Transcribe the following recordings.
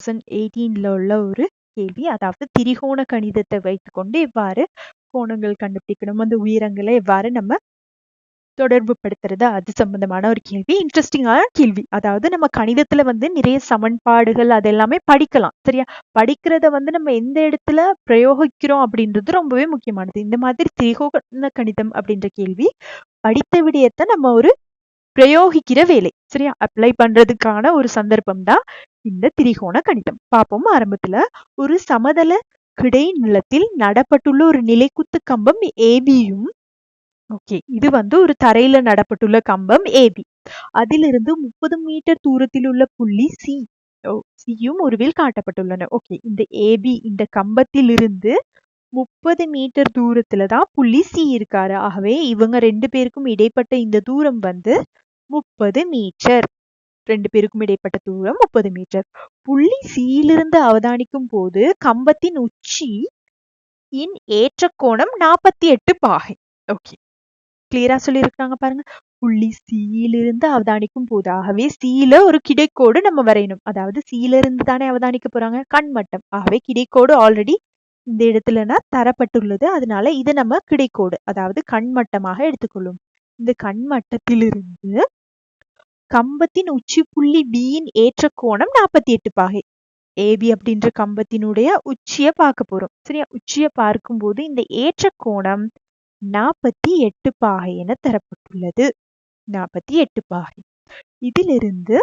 Thousand எயிட்டீன்ல உள்ள ஒரு கேள்வி. அதாவது திரிகோண கணிதத்தை வைத்துக்கொண்டு எவ்வாறு கோணங்கள் கண்டுபிடிக்கணும்? அந்த உயரங்களை எவ்வாறு நம்ம தொடர்பு படுத்துறது? அது சம்பந்தமான ஒரு கேள்வி. இன்ட்ரெஸ்டிங்கான கேள்வி. அதாவது நம்ம கணிதத்துல வந்து நிறைய சமன்பாடுகள் அது எல்லாமே படிக்கலாம். சரியா? படிக்கிறத வந்து நம்ம எந்த இடத்துல பிரயோகிக்கிறோம் அப்படின்றது ரொம்பவே முக்கியமானது. இந்த மாதிரி திரிகோண கணிதம் அப்படின்ற கேள்வி படித்த விடயத்தை நம்ம ஒரு பிரயோகிக்கிற வேலை. சரியா? அப்ளை பண்றதுக்கான ஒரு சந்தர்ப்பம் தான் இந்த திரிகோண கணிதம். பார்ப்போம். ஆரம்பத்துல ஒரு சமதள கிடை நிலத்தில் நடப்பட்டுள்ள ஒரு நிலைக்குத்து கம்பம் ஏபியும் ஓகே இது வந்து ஒரு தரையில நடப்பட்டுள்ள கம்பம் ஏபி அதிலிருந்து முப்பது மீட்டர் தூரத்தில் உள்ள புள்ளி சி சியும் உருவில் காட்டப்பட்டுள்ளன. ஓகே இந்த ஏபி இந்த கம்பத்திலிருந்து முப்பது மீட்டர் தூரத்துல தான் புள்ளி சி இருக்காரு. ஆகவே இவங்க ரெண்டு பேருக்கும் இடைப்பட்ட இந்த தூரம் வந்து முப்பது மீட்டர். ரெண்டு பேருக்கும் இடைப்பட்ட தூரம் முப்பது மீட்டர். புள்ளி சியிலிருந்து அவதானிக்கும் போது கம்பத்தின் உச்சி இன் ஏற்ற கோணம் நாற்பத்தி எட்டு பாகை. ஓகே கிளியரா சொல்லியிருக்காங்க பாருங்க. புள்ளி சீலிருந்து அவதானிக்கும் போது ஆகவே சீல ஒரு கிடைக்கோடு நம்ம வரையணும். அதாவது சீல இருந்து தானே அவதானிக்க போறாங்க. கண்மட்டம் ஆகவே கிடைக்கோடு ஆல்ரெடி இந்த இடத்துலனா தரப்பட்டுள்ளது. அதனால இதை நம்ம கிடைக்கோடு அதாவது கண்மட்டமாக எடுத்துக்கொள்ளும். இந்த கண்மட்டத்திலிருந்து கம்பத்தின் உச்சி புள்ளி பியின் ஏற்ற கோணம் நாற்பத்தி எட்டு பாகை. ஏபி அப்படின்ற கம்பத்தினுடைய உச்சியை பார்க்க போறோம். சரியா? உச்சியை பார்க்கும்போது இந்த ஏற்ற கோணம் நாற்பத்தி எட்டு பாகை என தரப்பட்டுள்ளது. நாற்பத்தி எட்டு பாகை. இதிலிருந்து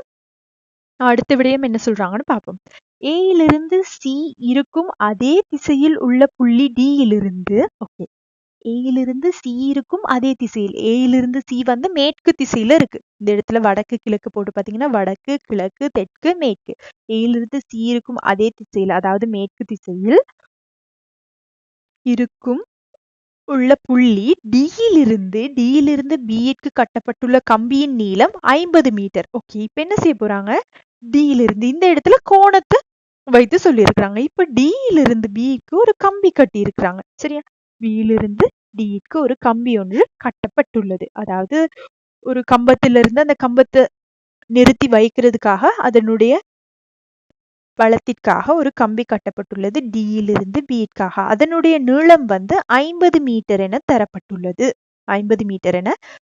அடுத்த விடயம் என்ன சொல்றாங்கன்னு பார்ப்போம். ஏயிலிருந்து சி இருக்கும் அதே திசையில் உள்ள புள்ளி டியிலிருந்து ஓகே ஏயிலிருந்து சி இருக்கும் அதே திசையில். ஏயிலிருந்து சி வந்து மேற்கு திசையில இருக்கு. இந்த இடத்துல வடக்கு கிழக்கு போட்டு பாத்தீங்கன்னா வடக்கு கிழக்கு தெற்கு மேற்கு. ஏயிலிருந்து சி இருக்கும் அதே திசையில் அதாவது மேற்கு திசையில் இருக்கும் உள்ள புள்ளி டியிலிருந்து டியிலிருந்து பிஎட்க்கு கட்டப்பட்டுள்ள கம்பியின் நீளம் ஐம்பது மீட்டர். ஓகே இப்ப என்ன செய்ய போறாங்க? டியிலிருந்து இந்த இடத்துல கோணத்தை வைத்து சொல்லியிருக்கிறாங்க. இப்ப டியிலிருந்து பிக்கு ஒரு கம்பி கட்டி இருக்கிறாங்க சரியா? பியிலிருந்து டிக்கு ஒரு கம்பி ஒன்று கட்டப்பட்டுள்ளது. அதாவது ஒரு கம்பத்திலிருந்து அந்த கம்பத்தை நிறுத்தி வைக்கிறதுக்காக அதனுடைய வளத்திற்காக ஒரு கம்பி கட்டப்பட்டுள்ளது. டியிலிருந்து பிற்காக அதனுடைய நீளம் வந்து ஐம்பது மீட்டர் என தரப்பட்டுள்ளது. ஐம்பது மீட்டர் என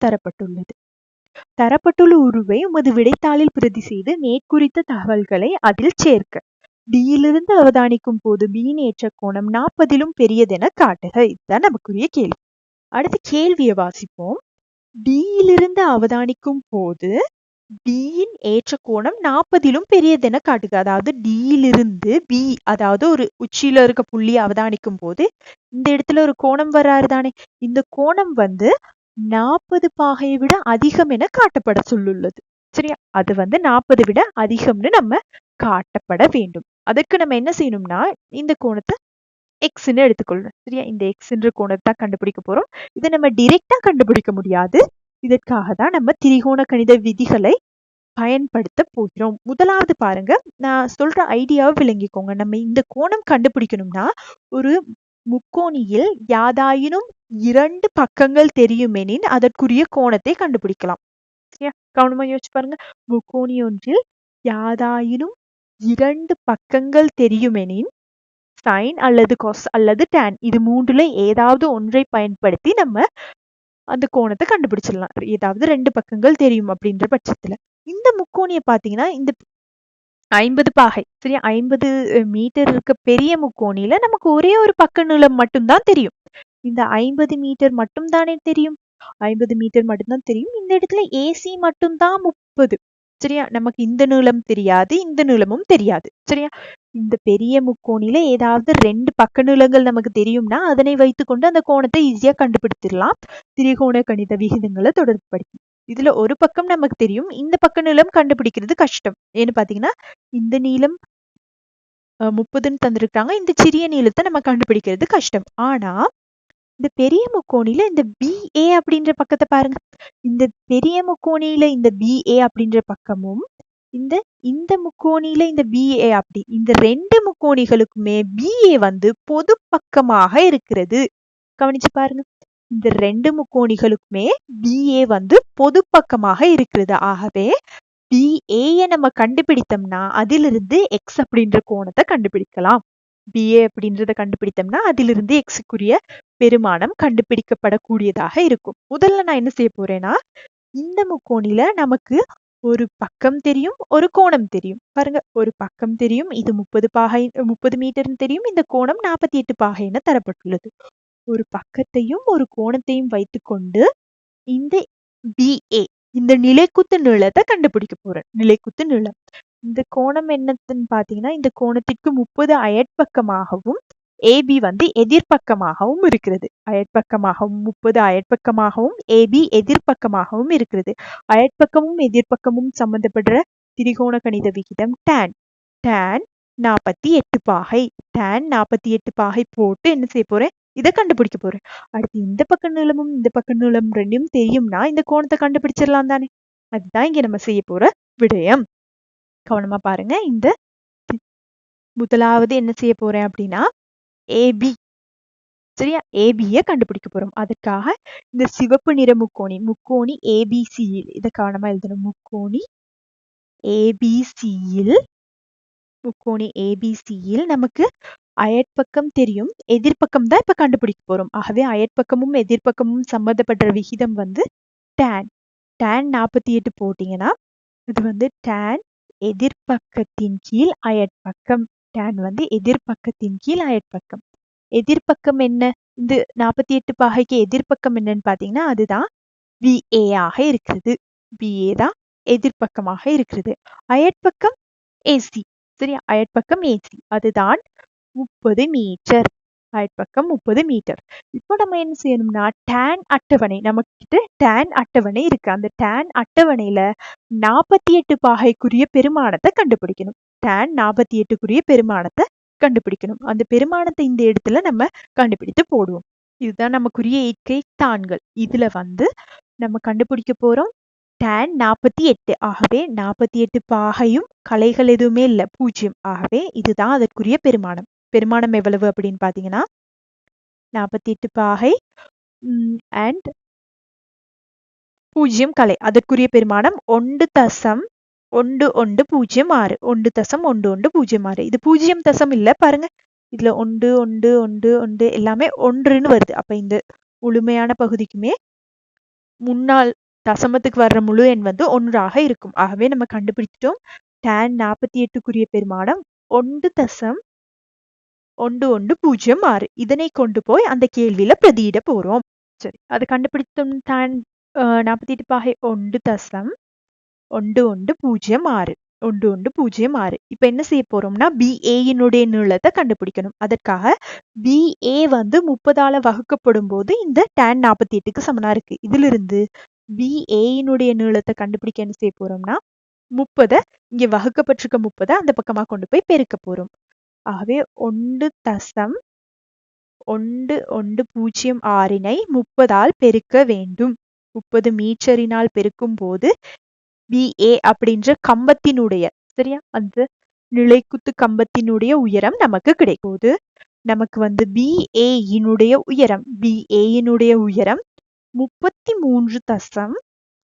தரப்பட்டுள்ளது. தரப்பட்டுள்ள உருவை உமது விடைத்தாளில் பிரதி செய்து மேற்குறித்த தகவல்களை அதில் சேர்க்க. பியிலிருந்து அவதானிக்கும் போது பியின் ஏற்ற கோணம் நாற்பதிலும் பெரியதென காட்டுக. இதுதான் நமக்குரிய கேள்வி. அடுத்து கேள்வியை வாசிப்போம். டியிலிருந்து அவதானிக்கும் போது டியின் ஏற்ற கோணம் நாற்பதிலும் பெரியதென காட்டுக. அதாவது டியிலிருந்து பி அதாவது ஒரு உச்சியில இருக்க புள்ளி அவதானிக்கும் போது இந்த இடத்துல ஒரு கோணம் வராரு தானே. இந்த கோணம் வந்து நாற்பது பாகையை விட அதிகம் என காட்டப்பட சொல்லுள்ளது. சரியா? அது வந்து நாற்பது விட அதிகம்னு நம்ம காட்டப்பட வேண்டும். அதுக்கு நம்ம என்ன செய்யணும்னா இந்த கோணத்தை எக்ஸ்ன்னு எடுத்துக்கொள்ளணும். சரியா? இந்த எக்ஸ்ன்ற கோணத்தை தான் கண்டுபிடிக்க போறோம். இதை நம்ம டிரெக்டா கண்டுபிடிக்க முடியாது. இதற்காக தான் நம்ம திரிகோண கணித விதிகளை பயன்படுத்த போகிறோம். முதலாவது பாருங்க நான் சொல்ற ஐடியாவை விளங்கிக்கோங்க. நம்ம இந்த கோணம் கண்டுபிடிக்கணும்னா ஒரு முக்கோணியில் யாதாயினும் இரண்டு பக்கங்கள் தெரியுமெனின் அதற்குரிய கோணத்தை கண்டுபிடிக்கலாம். சரியா? கவனமா யோசிச்சு பாருங்க. முக்கோணி ஒன்றில் யாதாயினும் இரண்டு பக்கங்கள் தெரியுமெனின் சைன் அல்லது கொஸ் அல்லது டேன் இது மூன்றுல ஏதாவது ஒன்றை பயன்படுத்தி நம்ம அந்த கோணத்தை கண்டுபிடிச்சிடலாம். ஏதாவது ரெண்டு பக்கங்கள் தெரியும் அப்படின்ற பட்சத்துல. இந்த முக்கோணிய பாத்தீங்கன்னா இந்த ஐம்பது பாகை சரியா? ஐம்பது மீட்டர் இருக்க பெரிய முக்கோணியில நமக்கு ஒரே ஒரு பக்க நீளம் மட்டும்தான் தெரியும். இந்த ஐம்பது மீட்டர் மட்டும் தானே தெரியும்? ஐம்பது மீட்டர் மட்டும்தான் தெரியும். இந்த இடத்துல ஏசி மட்டும்தான் முப்பது. சரியா? நமக்கு இந்த நீளம் தெரியாது இந்த நீளமும் தெரியாது. சரியா? இந்த பெரிய முக்கோணில ஏதாவது ரெண்டு பக்க நீளங்கள் நமக்கு தெரியும்னா அதனை வைத்துக்கொண்டு அந்த கோணத்தை ஈஸியா கண்டுபிடிச்சிடலாம். திரிகோண கணித விகிதங்களை தொடர்புபடுத்தி இதுல ஒரு பக்கம் நமக்கு தெரியும் இந்த பக்க நீளம் கண்டுபிடிக்கிறது கஷ்டம். ஏன்னு பாத்தீங்கன்னா இந்த நீளம் முப்பதுன்னு தந்திருக்காங்க இந்த சிறிய நீளத்தை நம்ம கண்டுபிடிக்கிறது கஷ்டம். ஆனா இந்த பெரிய முக்கோணியில இந்த பிஏ அப்படின்ற பக்கத்தை பாருங்க. இந்த பெரிய முக்கோணியில இந்த பிஏ அப்படின்ற பக்கமும் இந்த இந்த முக்கோணியில இந்த பிஏ அப்படி இந்த ரெண்டு முக்கோணிகளுக்குமே பிஏ வந்து பொது பக்கமாக இருக்கிறது. கவனிச்சு பாருங்க. இந்த ரெண்டு முக்கோணிகளுக்குமே பிஏ வந்து பொது பக்கமாக இருக்கிறது. ஆகவே பிஏய நம்ம கண்டுபிடித்தோம்னா அதிலிருந்து எக்ஸ் அப்படின்ற கோணத்தை கண்டுபிடிக்கலாம். பிஏ அப்படின்றத கண்டுபிடித்தோம்னா அதிலிருந்து எக்ஸுக்குரிய பெருமானம் கண்டுபிடிக்கப்படக்கூடியதாக இருக்கும். முதல்ல நான் என்ன செய்ய போறேன்னா இந்த முக்கோணில நமக்கு ஒரு பக்கம் தெரியும் ஒரு கோணம் தெரியும். பாருங்க ஒரு பக்கம் தெரியும் இது முப்பது பாகை முப்பது மீட்டர்னு தெரியும் இந்த கோணம் நாற்பத்தி எட்டு பாகைன்னு தரப்பட்டுள்ளது. ஒரு பக்கத்தையும் ஒரு கோணத்தையும் வைத்துக்கொண்டு இந்த பிஏ இந்த நிலைக்குத்து நீளத்தை கண்டுபிடிக்க போறேன். நிலைக்குத்து நீளம் இந்த கோணம் என்னத்துன்னு பாத்தீங்கன்னா இந்த கோணத்திற்கு முப்பது அயற்பக்கமாகவும் ஏபி வந்து எதிர்பக்கமாகவும் இருக்கிறது. அயற்பக்கமாகவும் முப்பது அயற்பக்கமாகவும் ஏபி எதிர்பக்கமாகவும் இருக்கிறது. அயற்பக்கமும் எதிர்பக்கமும் சம்பந்தப்படுற திரிகோண கணித விகிதம் டேன் டேன் நாற்பத்தி எட்டு பாகை டேன் நாற்பத்தி எட்டு பாகை போட்டு என்ன செய்ய போறேன்? இதை கண்டுபிடிக்க போறேன். அடுத்து இந்த பக்க நீளமும் இந்த பக்க நீளம் ரெண்டும் தெரியும்னா இந்த கோணத்தை கண்டுபிடிச்சிடலாம் தானே. அதுதான் இங்க நம்ம செய்ய போற விடயம். கவனமா பாருங்க. இந்த முதலாவது என்ன செய்ய போறேன் அப்படின்னா ஏபி சரியா? ஏபிய கண்டுபிடிக்க போறோம். அதற்காக இந்த சிவப்பு நிற முக்கோணி முக்கோணி ஏபிசியில் இதை கவனமா எழுதணும். முக்கோணி ஏபிசியில் முக்கோணி ஏபிசியில் நமக்கு அயற்பக்கம் தெரியும். எதிர்ப்பக்கம் தான் இப்ப கண்டுபிடிக்க போறோம். ஆகவே அயற்பக்கமும் எதிர்ப்பக்கமும் சம்பந்தப்பட்ட விகிதம் வந்து டேன் டேன் நாற்பத்தி எட்டு போட்டீங்கன்னா இது வந்து டேன் எதிர்ப்பக்கத்தின் கீழ் அயற்பக்கம். டேன் வந்து எதிர்ப்பக்கத்தின் கீழ் அயற்பக்கம். எதிர்ப்பக்கம் என்ன? இந்த நாற்பத்தி எட்டு பாகைக்கு எதிர்ப்பக்கம் என்னன்னு பாத்தீங்கன்னா அதுதான் விஏ ஆக இருக்குது பிஏ தான் எதிர்ப்பக்கமாக இருக்கிறது. அயற்பக்கம் ஏசி சரியா? அயற்பக்கம் ஏசி அதுதான் முப்பது மீட்டர். அயற்பக்கம் முப்பது மீட்டர் இப்போ நம்ம என்ன செய்யணும்னா டேன் அட்டவணை நம்ம கிட்ட டேன் அட்டவணை இருக்கு. அந்த டேன் அட்டவணையில நாற்பத்தி எட்டு பாகைக்குரிய பெருமானத்தை கண்டுபிடிக்கணும். டேன் நாற்பத்தி எட்டுக்குரிய பெருமானத்தை கண்டுபிடிக்கணும். அந்த பெருமானத்தை இந்த இடத்துல நம்ம கண்டுபிடித்து போடுவோம். இதுதான் நமக்குரிய இயற்கை தான்கள். இதுல வந்து நம்ம கண்டுபிடிக்க போறோம் டேன் நாற்பத்தி எட்டு. ஆகவே நாற்பத்தி எட்டு பாகையும் கலைகள் எதுவுமே இல்லை பூஜ்ஜியம் ஆகவே இதுதான் அதற்குரிய பெருமானம். பெருமானம் எவ்வளவு அப்படின்னு பார்த்தீங்கன்னா நாற்பத்தி எட்டு பாகை அண்ட் பூஜ்ஜியம் கலை. அதற்குரிய பெருமானம் ஒன்று தசம் ஒன்று ஒன்று பூஜ்ஜியம் ஆறு. ஒன்று தசம் ஒன்று ஒன்று பூஜ்ஜியம் ஆறு. இது பூஜ்ஜியம் தசம் இல்லை பாருங்க. இதுல ஒன்று ஒன்று ஒன்று ஒன்று எல்லாமே ஒன்றுன்னு வருது. அப்ப இந்த முழுமையான பகுதிக்குமே முன்னாள் தசமத்துக்கு வர்ற முழு எண் வந்து ஒன்றாக இருக்கும். ஆகவே நம்ம கண்டுபிடிச்சிட்டோம் டேன் நாற்பத்தி எட்டுக்குரிய பெருமானம் ஒன்று தசம் ஒன்று ஒன்று பூஜ்ஜியம் ஆறு. இதனை கொண்டு போய் அந்த கேள்வியில பிரதியிட போறோம். சரி அது கண்டுபிடித்தும் டேன் நாற்பத்தி எட்டு பாகை ஒன்று தசம் ஒன்று ஒன்று பூஜ்ஜியம் ஆறு ஒன்று ஒன்று பூஜ்ஜியம் ஆறு. இப்போ என்ன செய்ய போறோம்னா பிஏயினுடைய நீளத்தை கண்டுபிடிக்கணும். அதற்காக பிஏ வந்து முப்பதால வகுக்கப்படும் போது இந்த டேன் நாற்பத்தி எட்டுக்கு சமனா இருக்கு. இதுல இருந்து பிஏயினுடைய நீளத்தை கண்டுபிடிக்க என்ன செய்ய போறோம்னா முப்பதை இங்க வகுக்கப்பட்டிருக்க முப்பதை அந்த பக்கமா கொண்டு போய் பெருக்க போறோம். ஆகவே ஒன்று தசம் ஒன்று ஒன்று பூஜ்ஜியம் ஆறினை முப்பதால் பெருக்க வேண்டும். முப்பது மீட்டரினால் பெருக்கும் போது பிஏ அப்படின்ற கம்பத்தினுடைய சரியா? அந்த நிலைக்குத்து கம்பத்தினுடைய உயரம் நமக்கு கிடைக்குது நமக்கு வந்து பிஏயினுடைய உயரம் பிஏயினுடைய உயரம் முப்பத்தி மூன்று தசம்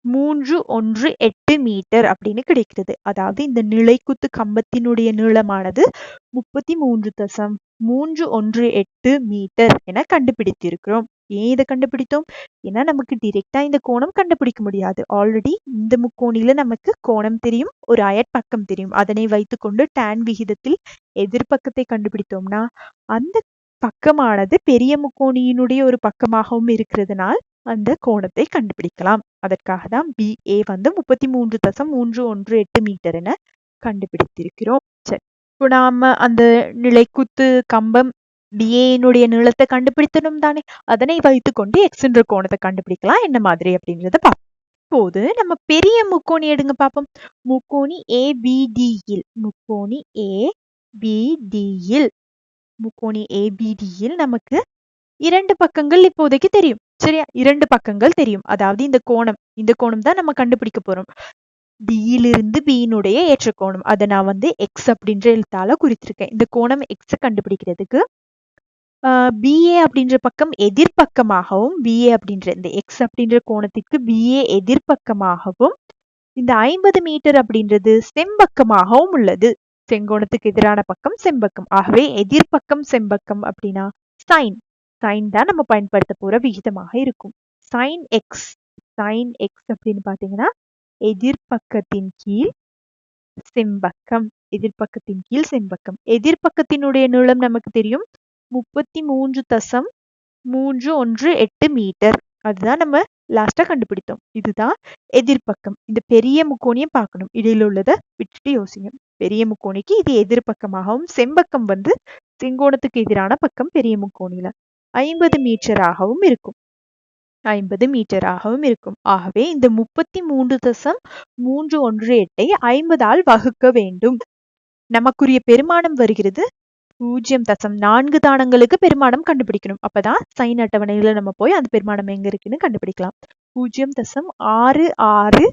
மூன்று ஒன்று எட்டு மீட்டர் அப்படின்னு கிடைக்கிறது. அதாவது இந்த நிலைக்குத்து கம்பத்தினுடைய நீளமானது முப்பத்தி மூன்று தசம் மூன்று ஒன்று எட்டு மீட்டர் என கண்டுபிடித்திருக்கிறோம். ஏன் இதை கண்டுபிடித்தோம்? ஏன்னா நமக்கு டிரெக்டா இந்த கோணம் கண்டுபிடிக்க முடியாது. ஆல்ரெடி இந்த முக்கோணில நமக்கு கோணம் தெரியும் ஒரு அயற்பக்கம் தெரியும். அதனை வைத்துக்கொண்டு டேன் விகிதத்தில் எதிர்பக்கத்தை கண்டுபிடித்தோம்னா அந்த பக்கமானது பெரிய முக்கோணியினுடைய ஒரு பக்கமாகவும் இருக்கிறதுனால் அந்த கோணத்தை கண்டுபிடிக்கலாம். அதற்காக தான் பிஏ வந்து முப்பத்தி மூன்று தசம் மூன்று ஒன்று எட்டு மீட்டர் என கண்டுபிடித்திருக்கிறோம். சரி. இப்போ நாம அந்த நிலைக்குத்து கம்பம் பிஏனுடைய நீளத்தை கண்டுபிடித்தனும் தானே? அதனை வைத்துக்கொண்டு எக்ஸ் என்ற கோணத்தை கண்டுபிடிக்கலாம். என்ன மாதிரி? அப்படின்றத பார்ப்போம். இப்போது நம்ம பெரிய முக்கோணி எடுங்க பார்ப்போம். முக்கோணி ஏபிடியில் முக்கோணி ஏபிடியில் முக்கோணி ஏபிடியில் நமக்கு இரண்டு பக்கங்கள் இப்போதைக்கு தெரியும். சரியா? இரண்டு பக்கங்கள் தெரியும். அதாவது இந்த கோணம் இந்த கோணம் தான் நம்ம கண்டுபிடிக்க போறோம். டியிலிருந்து பியினுடைய ஏற்ற கோணம் அதை நான் வந்து எக்ஸ் அப்படின்ற எழுத்தால குறித்திருக்கேன். இந்த கோணம் எக்ஸை கண்டுபிடிக்கிறதுக்கு பிஏ அப்படின்ற பக்கம் எதிர்பக்கமாகவும் பிஏ அப்படின்ற இந்த எக்ஸ் அப்படின்ற கோணத்திற்கு பிஏ எதிர்பக்கமாகவும் இந்த ஐம்பது மீட்டர் அப்படின்றது செம்பக்கமாகவும் உள்ளது. செங்கோணத்துக்கு எதிரான பக்கம் செம்பக்கம் ஆகவே எதிர்பக்கம் செம்பக்கம் அப்படின்னா சைன். சைன் தான் நம்ம பயன்படுத்த போற விகிதமாக இருக்கும். சைன் எக்ஸ் சைன் எக்ஸ் அப்படின்னு பார்த்தீங்கன்னா எதிர்பக்கத்தின் கீழ் செம்பக்கம் எதிர்பக்கத்தின் கீழ் செம்பக்கம். எதிர்பக்கத்தினுடைய நீளம் நமக்கு தெரியும் முப்பத்தி மூன்று தசம் மூன்று ஒன்று எட்டு மீட்டர். அதுதான் நம்ம லாஸ்டா கண்டுபிடித்தோம். இதுதான் எதிர்பக்கம் இந்த பெரிய முக்கோணியை பார்க்கணும். இடையில உள்ளதை விட்டுட்டு யோசிங்க. பெரிய முக்கோணிக்கு இது எதிர்பக்கமாகவும் செம்பக்கம் வந்து செங்கோணத்துக்கு எதிரான பக்கம் பெரிய முக்கோணியில. ஐம்பது மீட்டராகவும் இருக்கும். ஐம்பது மீட்டராகவும் இருக்கும். ஆகவே இந்த முப்பத்தி மூன்று தசம் மூன்று ஒன்று எட்டை ஐம்பதால் வகுக்க வேண்டும். நமக்குரிய பெருமானம் வருகிறது. பூஜ்ஜியம் தசம் நான்கு தானங்களுக்கு பெருமானம் கண்டுபிடிக்கணும். அப்பதான் சைன் அட்டவணையில நம்ம போய் அந்த பெருமானம் எங்க இருக்குன்னு கண்டுபிடிக்கலாம். பூஜ்ஜியம் தசம் ஆறு ஆறு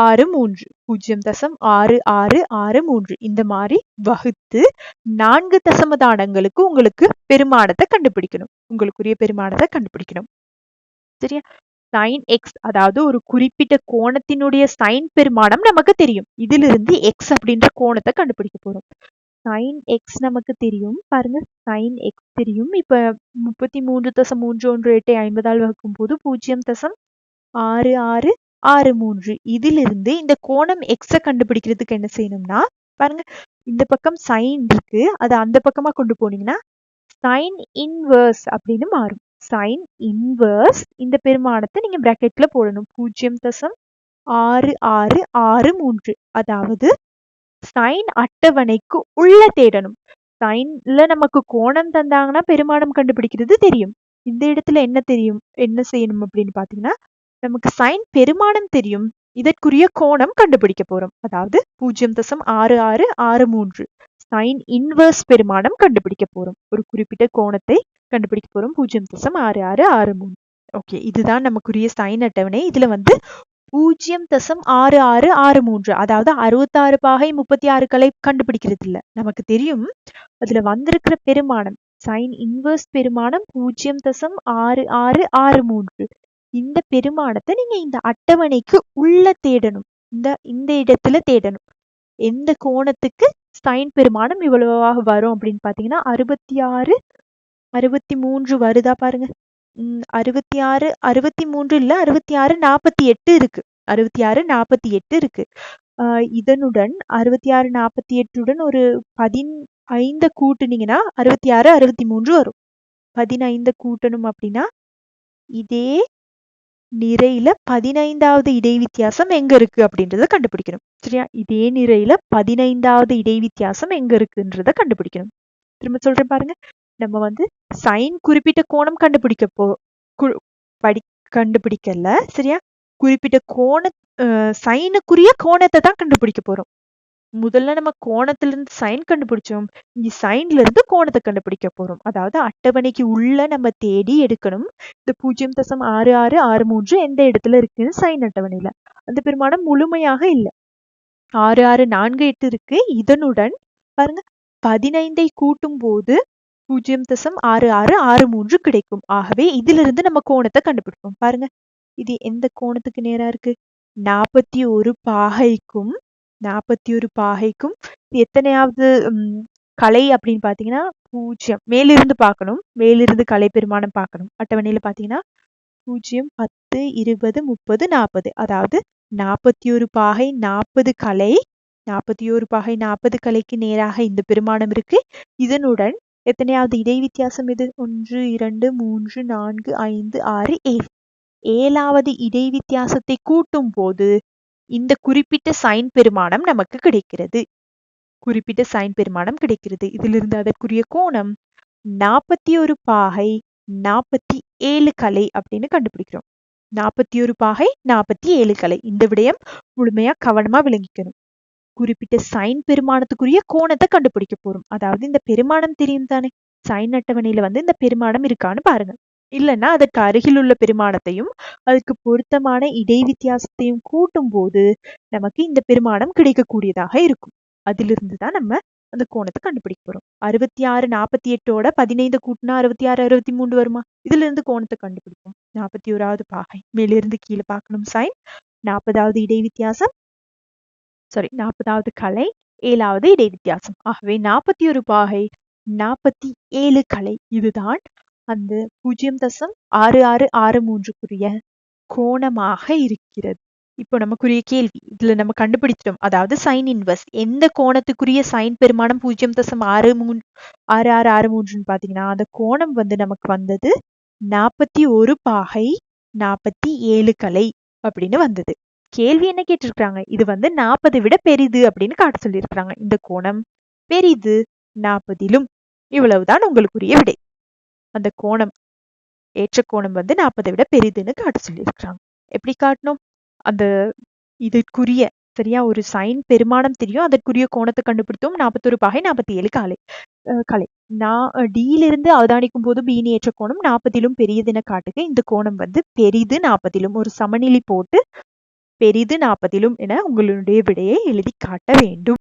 ஆறு மூன்று பூஜ்ஜியம் தசம் ஆறு ஆறு ஆறு மூன்று இந்த மாதிரி வகுத்து நான்கு தசம தானங்களுக்கு உங்களுக்கு பெருமானத்தை கண்டுபிடிக்கணும் உங்களுக்குரிய பெருமானத்தை கண்டுபிடிக்கணும் சரியா சைன் எக்ஸ் அதாவது ஒரு குறிப்பிட்ட கோணத்தினுடைய சைன் பெருமானம் நமக்கு தெரியும் இதிலிருந்து எக்ஸ் அப்படின்ற கோணத்தை கண்டுபிடிக்க போறோம் சைன் எக்ஸ் நமக்கு தெரியும் பாருங்க சைன் எக்ஸ் தெரியும் இப்ப முப்பத்தி மூன்று தசம் மூன்று ஒன்று எட்டை ஐம்பதால் வகுக்கும் போது பூஜ்ஜியம் தசம் ஆறு ஆறு ஆறு மூன்று இதிலிருந்து இந்த கோணம் எக்ஸை கண்டுபிடிக்கிறதுக்கு என்ன செய்யணும்னா பாருங்க இந்த பக்கம் சைன் இருக்கு அதை அந்த பக்கமா கொண்டு போனீங்கன்னா சைன் இன்வர்ஸ் அப்படின்னு மாறும். சைன் இன்வர்ஸ் இந்த பெருமானத்தை நீங்க பிராக்கெட்ல போடணும். பூஜ்ஜியம் தசம் ஆறு ஆறு ஆறு மூன்று. அதாவது சைன் அட்டவணைக்கு உள்ள தேடணும். சைன்ல நமக்கு கோணம் தந்தாங்கன்னா பெருமானம் கண்டுபிடிக்கிறது தெரியும். இந்த இடத்துல என்ன தெரியும் என்ன செய்யணும் அப்படின்னு பாத்தீங்கன்னா நமக்கு சைன் பெருமானம் தெரியும். இதற்குரிய கோணம் கண்டுபிடிக்க போறோம். அதாவது பூஜ்ஜியம் தசம் ஆறு ஆறு ஆறு மூன்று. சைன் இன்வர்ஸ் பெருமானம் கண்டுபிடிக்க போறோம். ஒரு குறிப்பிட்ட கோணத்தை கண்டுபிடிக்க போறோம். பூஜ்ஜியம் தசம் ஆறு ஆறு ஆறு மூணு ஓகே இதுதான் நமக்குரிய சைன் அட்டவணை. இதுல வந்து பூஜ்ஜியம் தசம் ஆறு ஆறு ஆறு மூன்று. அதாவது அறுபத்தாறு பாகை முப்பத்தி ஆறு கலை கண்டுபிடிக்கிறது இல்லை. நமக்கு தெரியும். அதுல வந்திருக்கிற பெருமானம். சைன் இன்வர்ஸ் பெருமானம் பூஜ்ஜியம் தசம் ஆறு ஆறு ஆறு மூன்று. இந்த பெருமானத்தை நீங்க இந்த அட்டவணைக்கு உள்ள தேடணும். இந்த இந்த இடத்துல தேடணும். எந்த கோணத்துக்கு சைன் பெருமானம் இவ்வளவாக வரும் அப்படின்னு பாத்தீங்கன்னா அறுபத்தி ஆறு அறுபத்தி மூன்று வருதா பாருங்க. உம் அறுபத்தி ஆறு அறுபத்தி மூன்று இல்ல அறுபத்தி ஆறு நாற்பத்தி எட்டு இருக்கு. அறுபத்தி ஆறு நாற்பத்தி எட்டு இருக்கு. ஆஹ் இதனுடன் அறுபத்தி ஆறு நாற்பத்தி எட்டுடன் ஒரு பதின் ஐந்த கூட்டுனீங்கன்னா அறுபத்தி ஆறு அறுபத்தி மூன்று வரும். பதினைந்து கூட்டணும் அப்படின்னா இதே நிறையில பதினைந்தாவது இடைவித்தியாசம் எங்க இருக்கு அப்படின்றத கண்டுபிடிக்கணும். சரியா? இதே நிறையில பதினைந்தாவது இடைவித்தியாசம் எங்க இருக்குன்றத கண்டுபிடிக்கணும். திரும்ப சொல்றேன் பாருங்க. நம்ம வந்து சைன் குறிப்பிட்ட கோணம் கண்டுபிடிக்க போ படி கண்டுபிடிக்கல. சரியா? குறிப்பிட்ட கோண சைனுக்குரிய கோணத்தை தான் கண்டுபிடிக்க போறோம். முதல்ல நம்ம கோணத்துல இருந்து சைன் கண்டுபிடிச்சோம். இங்க சைன்ல இருந்து கோணத்தை கண்டுபிடிக்க போறோம். அதாவது அட்டவணைக்கு உள்ள நம்ம தேடி எடுக்கணும். இந்த பூஜ்ஜியம் தசம் ஆறு ஆறு ஆறு மூன்று எந்த இடத்துல இருக்குன்னு சைன் அட்டவணையில. அந்த பெருமானம் முழுமையாக இல்லை. ஆறு ஆறு நான்கு எட்டு இருக்கு. இதனுடன் பாருங்க பதினைந்தை கூட்டும் போது பூஜ்ஜியம் தசம் ஆறு ஆறு ஆறு மூன்று கிடைக்கும். ஆகவே இதிலிருந்து நம்ம கோணத்தை கண்டுபிடிப்போம். பாருங்க இது எந்த கோணத்துக்கு நேரா இருக்கு? நாற்பத்தி ஒரு பாகைக்கும் நாற்பத்தி ஒரு பாகைக்கும் எத்தனையாவது கலை அப்படின்னு பாத்தீங்கன்னா பூஜ்ஜியம் மேலிருந்து பார்க்கணும். மேலிருந்து கலை பெருமானம் பார்க்கணும். அட்டவணையில பாத்தீங்கன்னா பூஜ்ஜியம் பத்து இருபது முப்பது நாற்பது அதாவது நாற்பத்தி ஒரு பாகை நாற்பது கலை நாற்பத்தி ஒரு பாகை நாற்பது கலைக்கு நேராக இந்த பெருமானம் இருக்கு. இதனுடன் எத்தனையாவது இடை வித்தியாசம் இது ஒன்று இரண்டு மூன்று நான்கு ஐந்து ஆறு ஏழு. ஏழாவது இடை வித்தியாசத்தை கூட்டும் போது இந்த குறிப்பிட்ட சைன் பெருமானம் நமக்கு கிடைக்கிறது. குறிப்பிட்ட சைன் பெருமானம் கிடைக்கிறது. இதிலிருந்து அதற்குரிய கோணம் நாற்பத்தி ஒரு பாகை நாற்பத்தி ஏழு கலை அப்படின்னு கண்டுபிடிக்கிறோம். நாற்பத்தி ஒரு பாகை நாற்பத்தி ஏழு கலை. இந்த விடயம் முழுமையா கவனமா விளங்கிக்கணும். குறிப்பிட்ட சைன் பெருமானத்துக்குரிய கோணத்தை கண்டுபிடிக்க போறோம். அதாவது இந்த பெருமானம் தெரியும் தானே? சைன் அட்டவணையில வந்து இந்த பெருமானம் இருக்கான்னு பாருங்க. இல்லைன்னா அதற்கு அருகில் உள்ள பெருமானத்தையும் அதுக்கு பொருத்தமான இடை வித்தியாசத்தையும் கூட்டும் போது நமக்கு இந்த பெருமானம் கிடைக்கக்கூடியதாக இருக்கும். அதிலிருந்து தான் நம்ம அந்த கோணத்தை கண்டுபிடிக்க போறோம். அறுபத்தி ஆறு நாற்பத்தி எட்டோட பதினைந்து கூட்டினா அறுபத்தி ஆறு அறுபத்தி மூன்று வருமா? இதுல இருந்து கோணத்தை கண்டுபிடிப்போம். நாற்பத்தி ஓராவது பாகை மேலிருந்து கீழே பார்க்கணும் சைன் நாற்பதாவது இடை வித்தியாசம் சாரி நாற்பதாவது கலை. ஏழாவது இடை வித்தியாசம் ஆகவே நாற்பத்தி ஒரு பாகை நாற்பத்தி ஏழு கலை. இதுதான் அந்த பூஜ்ஜியம் தசம் ஆறு ஆறு ஆறு மூன்றுக்குரிய கோணமாக இருக்கிறது. இப்போ நமக்குரிய கேள்வி இதுல நம்ம கண்டுபிடிச்சிட்டோம். அதாவது சைன் இன்வெர்ஸ் எந்த கோணத்துக்குரிய சைன் பெருமானம் பூஜ்ஜியம் தசம் ஆறு மூன்று ஆறு ஆறு ஆறு மூன்றுன்னு பாத்தீங்கன்னா அந்த கோணம் வந்து நமக்கு வந்தது நாற்பத்தி ஒரு பாகை நாற்பத்தி ஏழு கலை அப்படின்னு வந்தது. கேள்வி என்ன கேட்டிருக்கிறாங்க? இது வந்து நாற்பதை விட பெரிது அப்படின்னு காட்ட சொல்லியிருக்கிறாங்க. இந்த கோணம் பெரிது நாற்பதிலும் இவ்வளவுதான் உங்களுக்குரிய விடை. அந்த கோணம் ஏற்ற கோணம் வந்து நாற்பதை விட பெரிதுன்னு காட்ட சொல்லியிருக்கிறாங்க. எப்படி காட்டணும்? அந்த இதற்குரிய சரியா? ஒரு சைன் பெருமானம் தெரியும். அதற்குரிய கோணத்தை கண்டுபிடித்தோம். நாற்பத்தொரு பாகை நாற்பத்தி ஏழு காலை கலை. நான் டியிலிருந்து அவதானிக்கும் போது பீனி ஏற்ற கோணம் நாற்பதிலும் பெரியதுன்னு காட்டுக இந்த கோணம் வந்து பெரிது நாற்பதிலும் ஒரு சமநிலை போட்டு பெரிது நாற்பதிலும் என உங்களுடைய விடையை எழுதி காட்ட வேண்டும்.